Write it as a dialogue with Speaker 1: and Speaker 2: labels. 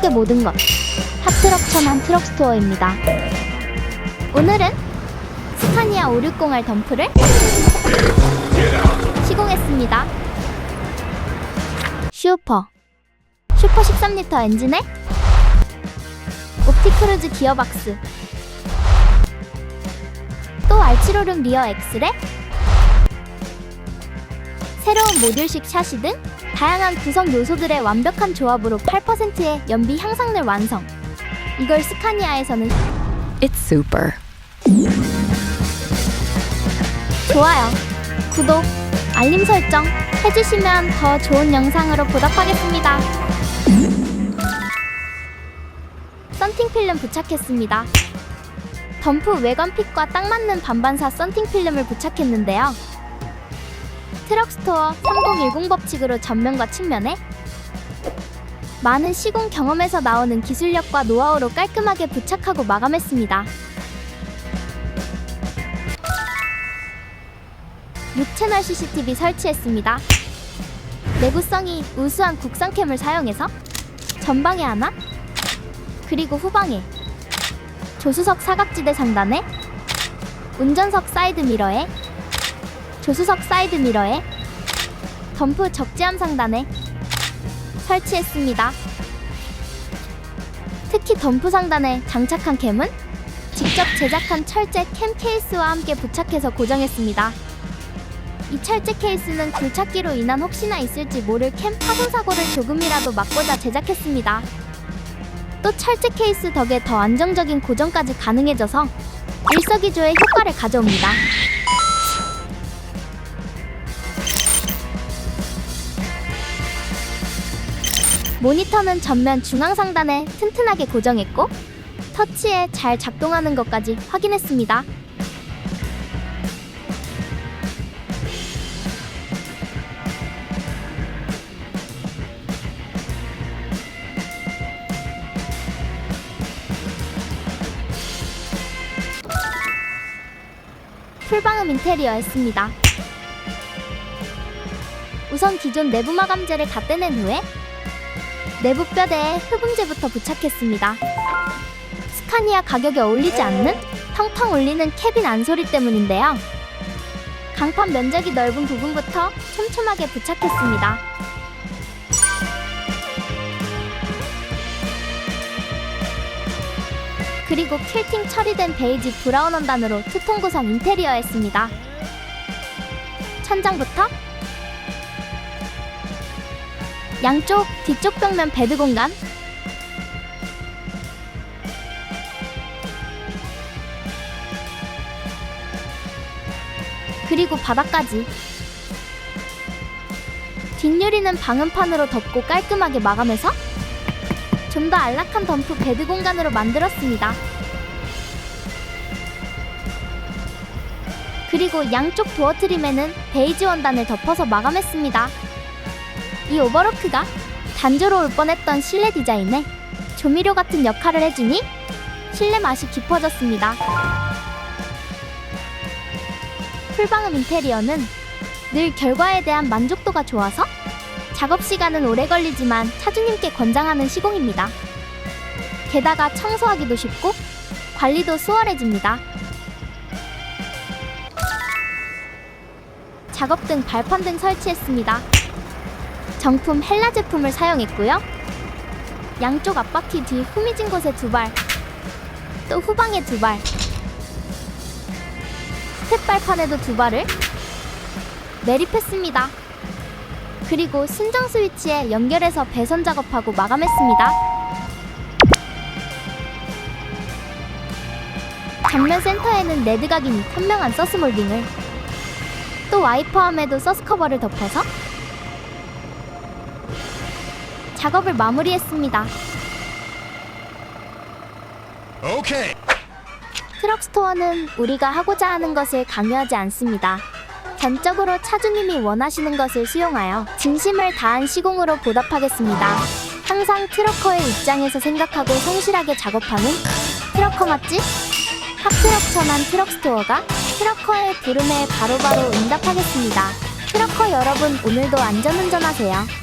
Speaker 1: 트럭의 모든 것 핫트럭 천안 트럭 스토어입니다. 오늘은 스카니아 560R 덤프를 시공했습니다. 슈퍼 슈퍼 13리터 엔진에 옵티크루즈 기어박스 또 R756 리어 엑스레 새로운 모듈식 샤시 등 다양한 구성 요소들의 완벽한 조합으로 8%의 연비 향상을 완성. 이걸 스카니아에서는
Speaker 2: It's super.
Speaker 1: 좋아요, 구독, 알림 설정 해주시면 더 좋은 영상으로 보답하겠습니다. 썬팅 필름 부착했습니다. 덤프 외관 핏과 딱 맞는 반반사 썬팅 필름을 부착했는데요. 트럭 스토어 3010 법칙으로 전면과 측면에 많은 시공 경험에서 나오는 기술력과 노하우로 깔끔하게 부착하고 마감했습니다. 6채널 CCTV 설치했습니다. 내구성이 우수한 국산캠을 사용해서 전방에 하나, 그리고 후방에 조수석 사각지대 상단에 운전석 사이드 미러에 조수석 사이드 미러에 덤프 적재함 상단에 설치했습니다. 특히 덤프 상단에 장착한 캠은 직접 제작한 철제 캠 케이스와 함께 부착해서 고정했습니다. 이 철제 케이스는 굴착기로 인한 혹시나 있을지 모를 캠 파손 사고를 조금이라도 막고자 제작했습니다. 또 철제 케이스 덕에 더 안정적인 고정까지 가능해져서 일석이조의 효과를 가져옵니다. 모니터는 전면 중앙 상단에 튼튼하게 고정했고 터치에 잘 작동하는 것까지 확인했습니다. 풀방음 인테리어였습니다. 우선 기존 내부 마감재를 다 떼낸 후에 내부 뼈대에 흡음재부터 부착했습니다. 스카니아 가격에 어울리지 않는 텅텅 울리는 캐빈 안소리 때문인데요. 강판 면적이 넓은 부분부터 촘촘하게 부착했습니다. 그리고 퀼팅 처리된 베이지 브라운 원단으로 투톤 구성 인테리어였습니다. 천장부터 양쪽 뒤쪽 벽면 베드 공간 그리고 바닥까지 뒷유리는 방음판으로 덮고 깔끔하게 마감해서 좀 더 안락한 덤프 베드 공간으로 만들었습니다. 그리고 양쪽 도어 트림에는 베이지 원단을 덮어서 마감했습니다. 이 오버로크가 단조로울 뻔했던 실내 디자인에 조미료 같은 역할을 해주니 실내 맛이 깊어졌습니다. 풀방음 인테리어는 늘 결과에 대한 만족도가 좋아서 작업 시간은 오래 걸리지만 차주님께 권장하는 시공입니다. 게다가 청소하기도 쉽고 관리도 수월해집니다. 작업 등 발판 등 설치했습니다. 정품 헬라 제품을 사용했고요. 양쪽 앞바퀴 뒤 후미진 곳에 두 발, 또 후방에 두 발, 스텝 발판에도 두 발을 매립했습니다. 그리고 순정 스위치에 연결해서 배선 작업하고 마감했습니다. 전면 센터에는 레드 각인이 선명한 서스 몰딩을 또 와이퍼함에도 서스 커버를 덮어서 작업을 마무리했습니다.
Speaker 3: Okay.
Speaker 1: 트럭 스토어는 우리가 하고자 하는 것을 강요하지 않습니다. 전적으로 차주님이 원하시는 것을 수용하여 진심을 다한 시공으로 보답하겠습니다. 항상 트럭커의 입장에서 생각하고 성실하게 작업하는 트럭커 맛집? 핫트럭 천안 트럭 스토어가 트럭커의 부름에 바로바로 응답하겠습니다. 트럭커 여러분 오늘도 안전운전하세요.